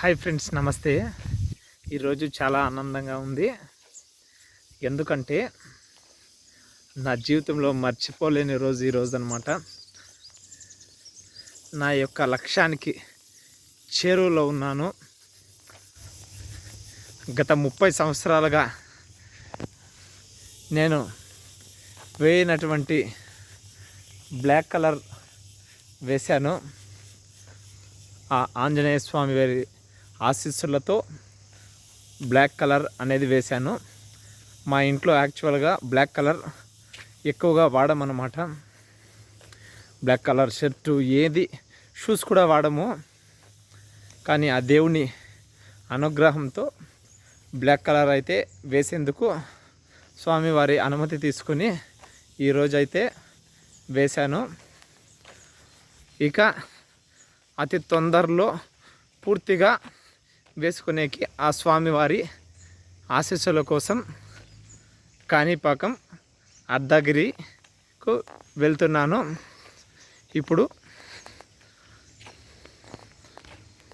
Hi friends నమస్తే. ఈరోజు చాలా ఆనందంగా ఉంది. ఎందుకంటే నా జీవితంలో మర్చిపోలేని రోజు ఈరోజు అనమాట నా యొక్క లక్ష్యానికి చేరువలో ఉన్నాను. గత ముప్పై సంవత్సరాలుగా నేను వేయనటువంటి బ్లాక్ కలర్ వేశాను. ఆ ఆంజనేయ స్వామి వారి ఆశీస్సులతో బ్లాక్ కలర్ అనేది వేశాను. మా ఇంట్లో యాక్చువల్గా బ్లాక్ కలర్ ఎక్కువగా వాడమన్నమాట. బ్లాక్ కలర్ షర్టు ఏది షూస్ కూడా వాడము. కానీ ఆ దేవుని అనుగ్రహంతో బ్లాక్ కలర్ అయితే వేసేందుకు స్వామివారి అనుమతి తీసుకుని ఈరోజైతే వేశాను. ఇక అతి తొందరలో పూర్తిగా వేసుకునేకి ఆ స్వామివారి ఆశీస్సుల కోసం కాణిపాకం అర్ధగిరికు వెళ్తున్నాను. ఇప్పుడు